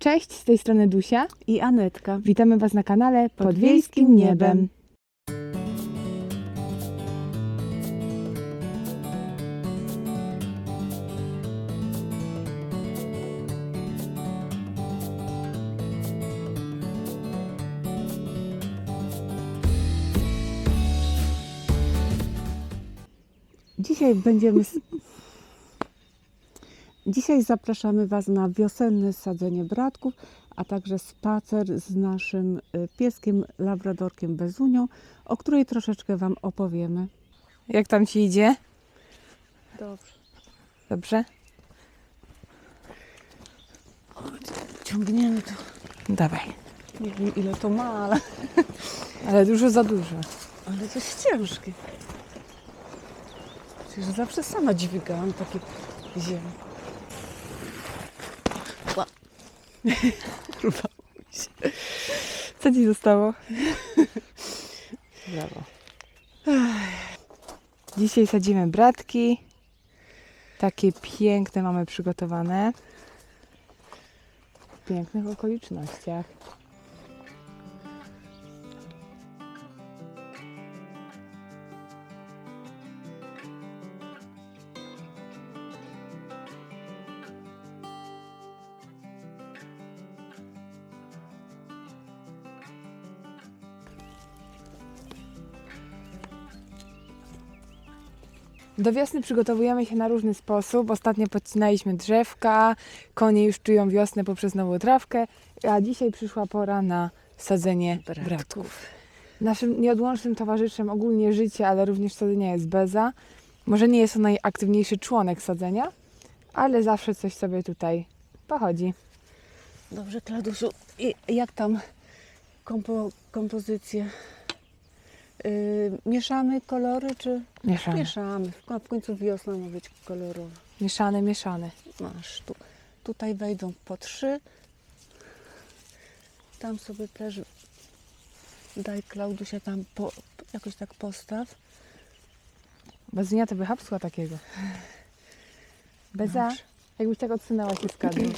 Cześć, z tej strony Dusia. i Anetka. Witamy Was na kanale Pod, Pod Wiejskim. Niebem. Dzisiaj będziemy. Dzisiaj zapraszamy Was na wiosenne sadzenie bratków, a także spacer z naszym y, pieskiem labradorkiem Bezunią, o której troszeczkę Wam opowiemy. Jak tam Ci idzie? Dobrze. Dobrze? Ciągniemy to. Dawaj. Nie wiem ile to ma, ale, Ale dużo za dużo. ale to jest ciężkie. Przecież zawsze sama dźwigałam takie ziemię. Urwało mi się. Co Ci zostało? Brawo. Dzisiaj sadzimy bratki. Takie piękne mamy przygotowane. W pięknych okolicznościach. Do wiosny przygotowujemy się na różny sposób. Ostatnio podcinaliśmy drzewka, konie już czują wiosnę poprzez nową trawkę, a dzisiaj przyszła pora na sadzenie bratków. Bratków. Naszym nieodłącznym towarzyszem ogólnie życia, ale również sadzenia jest beza. Może nie jest to najaktywniejszy członek sadzenia, ale zawsze coś sobie tutaj pochodzi. Dobrze, Kladusiu. I jak tam kompo, kompozycje? Yy, mieszamy kolory, czy Mieszane. mieszamy? W, w końcu wiosna ma być kolorowa. Mieszane, mieszane. Masz tu. Tutaj wejdą po trzy. Tam sobie też daj Klaudusia tam po, jakoś tak postaw. Bezunia to by hapsła takiego. Beza, Dobrze. jakbyś tak odsunęła się z kadru.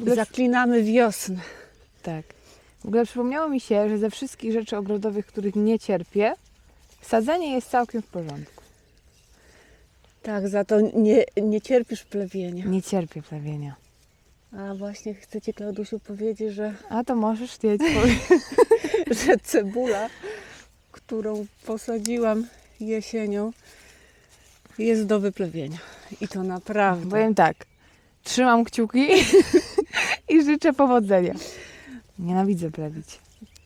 Zaklinamy wiosnę. Tak. W ogóle przypomniało mi się, że ze wszystkich rzeczy ogrodowych, których nie cierpię, sadzenie jest całkiem w porządku. Tak, za to nie, nie cierpisz plewienia. Nie cierpię plewienia. A właśnie chcę Ci, Klaudusiu, powiedzieć, że, A to możesz chcieć. że cebula, którą posadziłam jesienią, jest do wyplewienia. I to naprawdę. Powiem tak. Trzymam kciuki i życzę powodzenia. Nienawidzę plewić.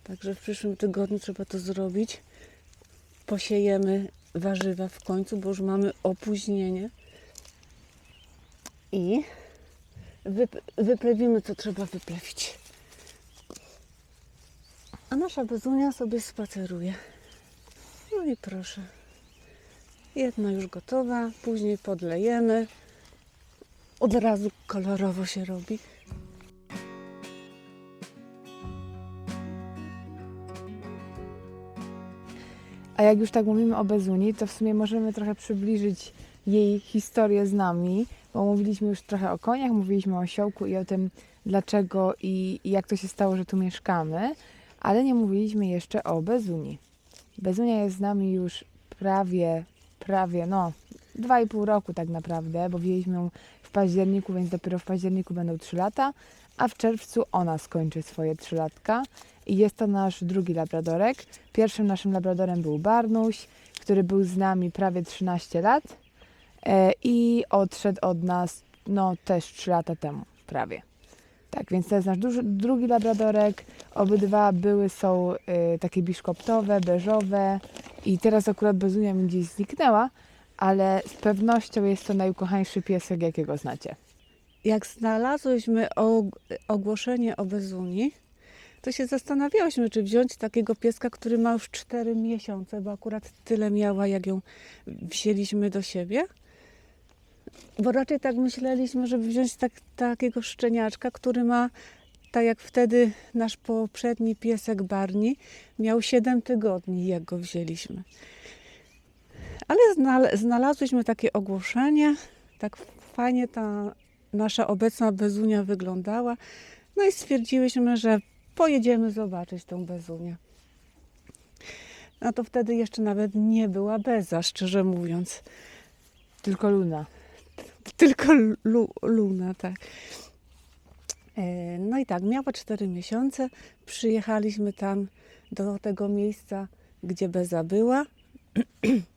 Także w przyszłym tygodniu trzeba to zrobić. Posiejemy warzywa w końcu, bo już mamy opóźnienie. I wyp- wyplewimy, co trzeba wyplewić. A nasza bezunia sobie spaceruje. No i proszę. Jedna już gotowa, później podlejemy. Od razu kolorowo się robi. A jak już tak mówimy o Bezuni, to w sumie możemy trochę przybliżyć jej historię z nami, bo mówiliśmy już trochę o koniach, mówiliśmy o osiołku i o tym, dlaczego i, i jak to się stało, że tu mieszkamy, ale nie mówiliśmy jeszcze o Bezuni. Bezunia jest z nami już prawie, prawie, no, dwa i pół roku tak naprawdę, bo wzięliśmy ją w październiku, więc dopiero w październiku będą trzy lata, a w czerwcu ona skończy swoje trzy latka. I jest to nasz drugi labradorek. Pierwszym naszym labradorem był Barnuś, który był z nami prawie 13 lat e, i odszedł od nas no też 3 lata temu, prawie. Tak, więc to jest nasz duży, drugi labradorek. Obydwa były są e, takie biszkoptowe, beżowe i teraz akurat Bezunia mi gdzieś zniknęła, ale z pewnością jest to najukochańszy piesek, jakiego znacie. Jak znalazłyśmy og- ogłoszenie o Bezuni, to się zastanawiałyśmy, czy wziąć takiego pieska, który ma już 4 miesiące, bo akurat tyle miała, jak ją wzięliśmy do siebie. Bo raczej tak myśleliśmy, żeby wziąć tak, takiego szczeniaczka, który ma, tak jak wtedy nasz poprzedni piesek Barni, miał 7 tygodni, jak go wzięliśmy. Ale znal- znalazłyśmy takie ogłoszenie, tak fajnie ta nasza obecna bezunia wyglądała. No i stwierdziłyśmy, że pojedziemy zobaczyć tą bezunię. No to wtedy jeszcze nawet nie była beza, szczerze mówiąc. Tylko Luna. Tylko lu, Luna, tak. E, No i tak, miała 4 miesiące. Przyjechaliśmy tam do tego miejsca, gdzie Beza była.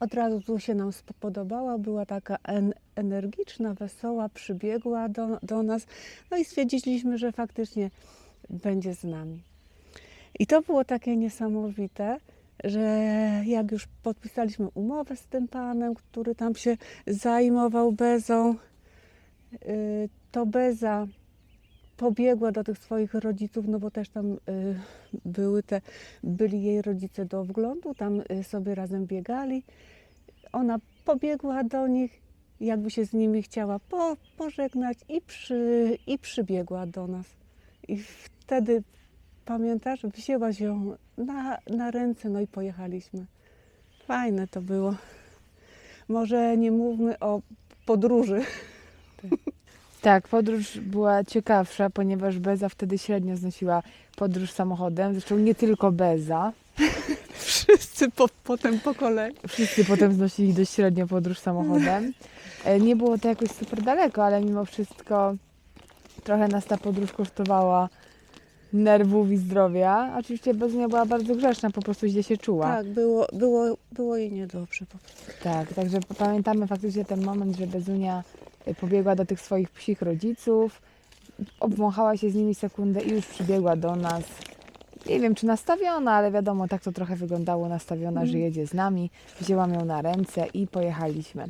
Od razu się nam sp- podobała, była taka en, energiczna, wesoła, przybiegła do, do nas. No i stwierdziliśmy, że faktycznie będzie z nami. I to było takie niesamowite, że jak już podpisaliśmy umowę z tym panem, który tam się zajmował Bezą, y, to Beza pobiegła do tych swoich rodziców, no bo też tam y, były te, byli jej rodzice do wglądu, tam y, sobie razem biegali. Ona pobiegła do nich, jakby się z nimi chciała po, pożegnać i, przy, i przybiegła do nas. I wtedy, pamiętasz, wzięłaś ją na, na ręce, no i pojechaliśmy. Fajne to było. Może nie mówmy o podróży. Tak, podróż była ciekawsza, ponieważ Beza wtedy średnio znosiła podróż samochodem. Zresztą nie tylko Beza. Wszyscy po, potem po kolei. Wszyscy potem znosili dość średnio podróż samochodem. E, Nie było to jakoś super daleko, ale mimo wszystko trochę nas ta podróż kosztowała nerwów i zdrowia. Oczywiście Bezunia była bardzo grzeczna, po prostu źle się czuła. Tak, było, było, było jej niedobrze po prostu. Tak, także pamiętamy faktycznie ten moment, że Bezunia pobiegła do tych swoich psich rodziców, obwąchała się z nimi sekundę i już przybiegła do nas. Nie wiem, czy nastawiona, ale wiadomo, tak to trochę wyglądało, nastawiona, że jedzie z nami. Wzięłam ją na ręce i pojechaliśmy.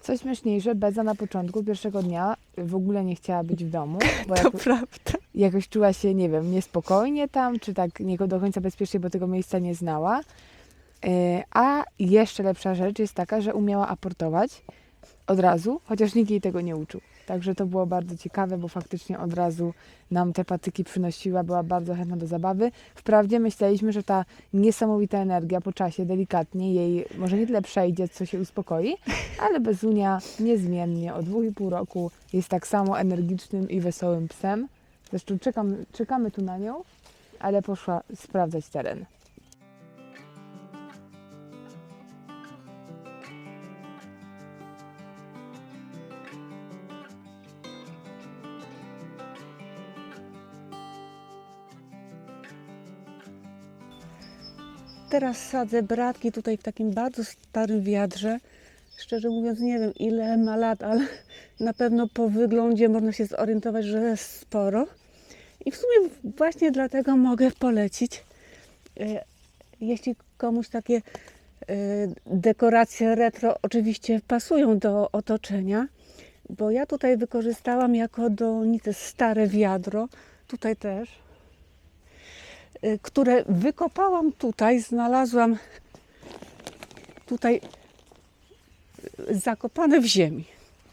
Co śmieszniejsze, Beza na początku pierwszego dnia w ogóle nie chciała być w domu, bo To prawda. jakoś czuła się, nie wiem, niespokojnie tam, czy tak nie do końca bezpiecznie, bo tego miejsca nie znała. E, A jeszcze lepsza rzecz jest taka, że umiała aportować od razu, chociaż nikt jej tego nie uczył. Także to było bardzo ciekawe, bo faktycznie od razu nam te patyki przynosiła, była bardzo chętna do zabawy. Wprawdzie myśleliśmy, że ta niesamowita energia po czasie delikatnie jej może nie tyle przejdzie, co się uspokoi, ale Bezunia niezmiennie od dwóch i pół roku jest tak samo energicznym i wesołym psem. Zresztą czekam, czekamy tu na nią, ale poszła sprawdzać teren. Teraz sadzę bratki tutaj w takim bardzo starym wiadrze. Szczerze mówiąc nie wiem ile ma lat, ale na pewno po wyglądzie można się zorientować, że jest sporo. I w sumie właśnie dlatego mogę polecić, e, jeśli komuś takie e, dekoracje retro oczywiście pasują do otoczenia, bo ja tutaj wykorzystałam jako donice stare wiadro, tutaj też, które wykopałam tutaj, znalazłam tutaj y, zakopane w ziemi.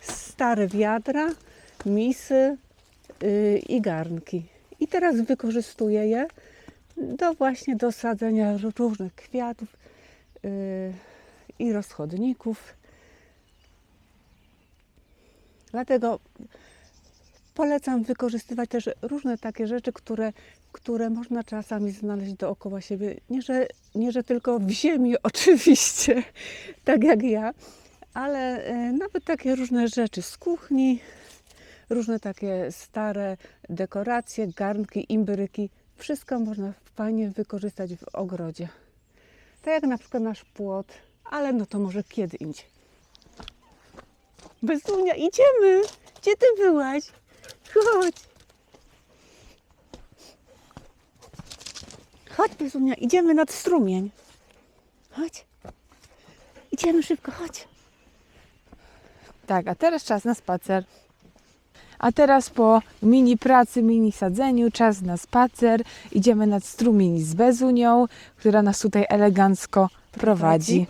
Stare wiadra, misy y, i garnki. I teraz wykorzystuję je do właśnie do sadzenia ró- różnych kwiatów y, i rozchodników. Dlatego polecam wykorzystywać też różne takie rzeczy, które, które można czasami znaleźć dookoła siebie. Nie że, nie, że tylko w ziemi, oczywiście, tak jak ja, ale e, nawet takie różne rzeczy z kuchni, różne takie stare dekoracje, garnki, imbryki. Wszystko można fajnie wykorzystać w ogrodzie. Tak jak na przykład nasz płot, ale no to może kiedy indziej. Bezunia, idziemy! Gdzie ty byłaś? Chodź! Chodź, Bezunia, idziemy nad strumień. Chodź. Idziemy szybko, chodź. Tak, a teraz czas na spacer. A teraz po mini pracy, mini sadzeniu, czas na spacer. Idziemy nad strumień z Bezunią, która nas tutaj elegancko prowadzi.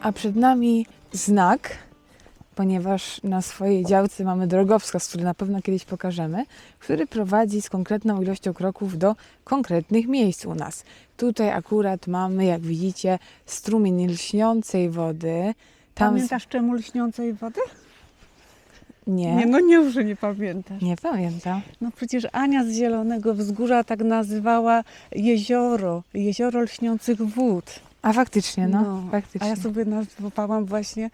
A przed nami znak, ponieważ na swojej działce mamy drogowskaz, który na pewno kiedyś pokażemy, który prowadzi z konkretną ilością kroków do konkretnych miejsc u nas. Tutaj akurat mamy, jak widzicie, strumień lśniącej wody. Tam Pamiętasz czemu lśniącej wody? Nie, Nie, no nie, że nie pamiętasz. nie pamiętam. No przecież Ania z Zielonego Wzgórza tak nazywała jezioro, jezioro lśniących wód. A faktycznie, no, A faktycznie. ja sobie nazwałam właśnie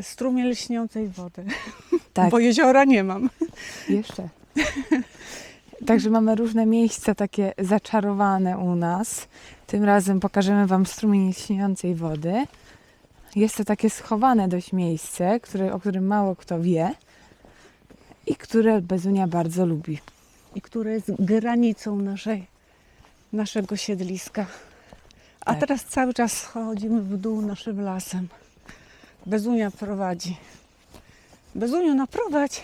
strumień lśniącej wody, Tak. bo jeziora nie mam. Jeszcze. Także mamy różne miejsca takie zaczarowane u nas. Tym razem pokażemy Wam strumień śniejącej wody. Jest to takie schowane dość miejsce, które, o którym mało kto wie i które Bezunia bardzo lubi. I które jest granicą naszej, naszego siedliska. A Tak. teraz cały czas schodzimy w dół naszym lasem. Bezunia prowadzi. Bezuniu, naprowadź.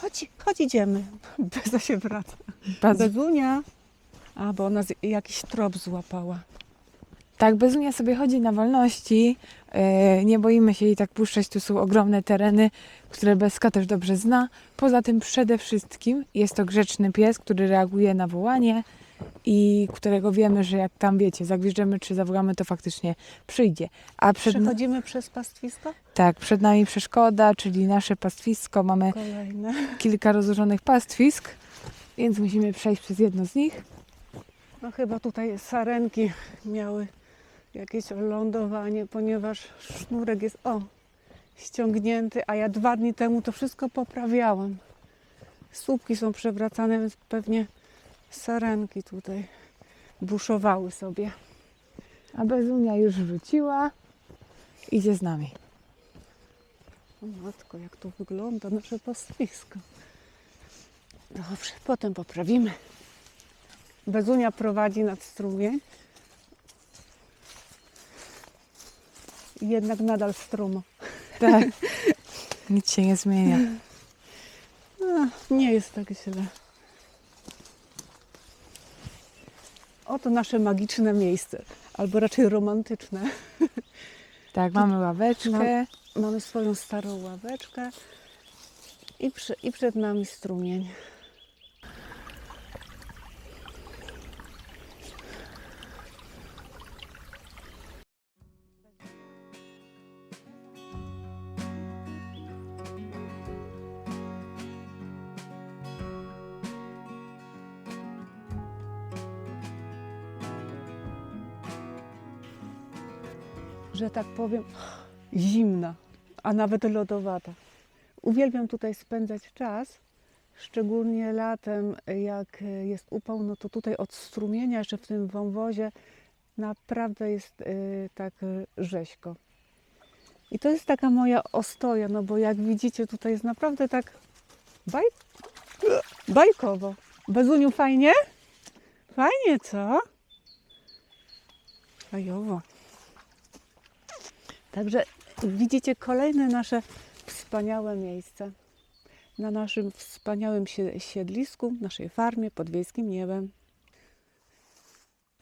Chodź, chodź idziemy. Beza się wraca. Bardzo, Bezunia. A, bo ona jakiś trop złapała. tak, Bezunia sobie chodzi na wolności. e, Nie boimy się jej tak puszczać. Tu są ogromne tereny, które Bezka też dobrze zna. Poza tym przede wszystkim jest to grzeczny pies, który reaguje na wołanie i którego wiemy, że jak tam wiecie, zagwieżdżemy czy zawołamy, to faktycznie przyjdzie. A przed, Przechodzimy przez pastwisko? tak, przed nami przeszkoda, czyli nasze pastwisko. Mamy Kolejne. kilka rozłożonych pastwisk, więc musimy przejść przez jedno z nich. No chyba tutaj sarenki miały jakieś lądowanie, ponieważ sznurek jest, o, ściągnięty, a ja dwa dni temu to wszystko poprawiałam. Słupki są przewracane, więc pewnie sarenki tutaj buszowały sobie. A Bezunia już wróciła, idzie z nami. O matko, jak to wygląda nasze pastwisko. Dobrze, potem poprawimy. Bezunia prowadzi nad strumień. I Jednak nadal strumo. Tak, nic się nie zmienia. A, nie jest tak źle. Oto nasze magiczne miejsce, albo raczej romantyczne. Tak, mamy ławeczkę. Mamy swoją starą ławeczkę i, przy, i przed nami strumień. Że tak powiem, zimna, a nawet lodowata. Uwielbiam tutaj spędzać czas, szczególnie latem, jak jest upał, no to tutaj od strumienia, jeszcze w tym wąwozie, naprawdę jest y, tak rzeźko. I to jest taka moja ostoja, no bo jak widzicie, tutaj jest naprawdę tak baj... bajkowo. Bezuniu, fajnie? Fajnie, co? Fajowo. Także widzicie kolejne nasze wspaniałe miejsce na naszym wspaniałym sie- siedlisku, naszej farmie pod wiejskim niebem.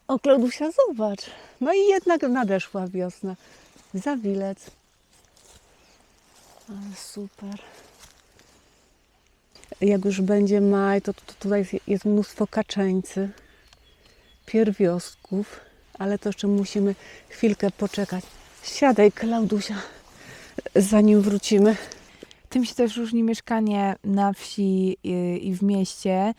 O, Klaudusia, zobacz. No i jednak nadeszła wiosna. Zawilec. Ale super. Jak już będzie maj, to, tutaj jest- jest mnóstwo kaczeńcy, pierwiostków, ale to jeszcze musimy chwilkę poczekać. Siadaj, Klaudusia, zanim wrócimy. Tym się też różni mieszkanie na wsi i, w mieście,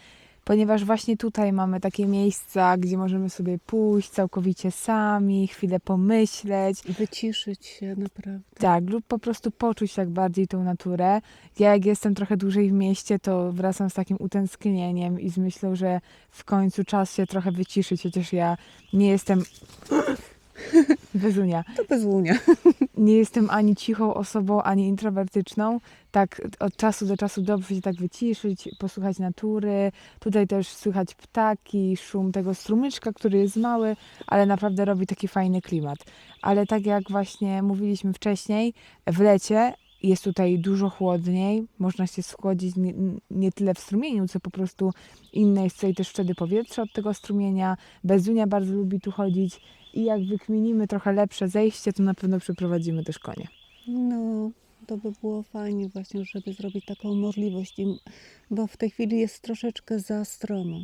ponieważ właśnie tutaj mamy takie miejsca, gdzie możemy sobie pójść całkowicie sami, chwilę pomyśleć, Wyciszyć się naprawdę. tak, lub po prostu poczuć tak bardziej tą naturę. Ja jak jestem trochę dłużej w mieście, to wracam z takim utęsknieniem i z myślą, że w końcu czas się trochę wyciszyć, chociaż ja nie jestem... Bezunia. To bez łunia. nie jestem ani cichą osobą, ani introwertyczną. Tak od czasu do czasu dobrze się tak wyciszyć, posłuchać natury. Tutaj też słychać ptaki, szum tego strumyczka, który jest mały, ale naprawdę robi taki fajny klimat. Ale tak jak właśnie mówiliśmy wcześniej, w lecie jest tutaj dużo chłodniej, można się schłodzić nie, nie tyle w strumieniu, co po prostu inne jest tutaj też wtedy powietrze od tego strumienia. Bezunia bardzo lubi tu chodzić i jak wykminimy trochę lepsze zejście, to na pewno przeprowadzimy też konie. No, to by było fajnie właśnie, żeby zrobić taką możliwość bo w tej chwili jest troszeczkę za stromo.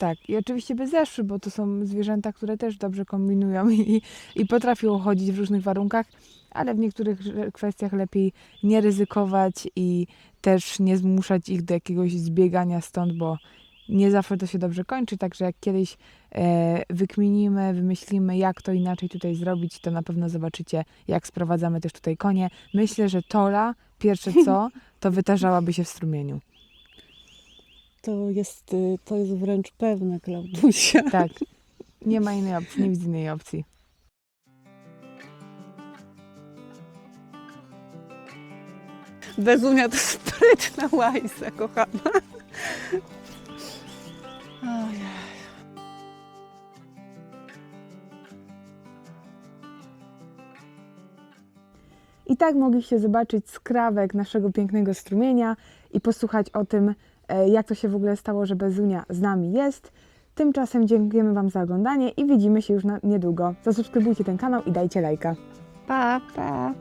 Tak, i oczywiście by zeszły, bo to są zwierzęta, które też dobrze kombinują i, i potrafią chodzić w różnych warunkach, ale w niektórych kwestiach lepiej nie ryzykować i też nie zmuszać ich do jakiegoś zbiegania stąd, bo nie zawsze to się dobrze kończy. Także jak kiedyś e, wykminimy, wymyślimy, jak to inaczej tutaj zrobić, to na pewno zobaczycie, jak sprowadzamy też tutaj konie. Myślę, że Tola, pierwsze co, to wytarzałaby się w strumieniu. To jest, y, to jest wręcz pewne, Klaudusia. Tak. Nie ma innej opcji, nie widzę innej opcji. Bezunia to sprytna łajsa, kochana. Ojej. I tak mogliście zobaczyć skrawek naszego pięknego strumienia i posłuchać o tym, jak to się w ogóle stało, że Bezunia z nami jest. Tymczasem dziękujemy Wam za oglądanie i widzimy się już niedługo. Zasubskrybujcie ten kanał i dajcie lajka. Pa, pa.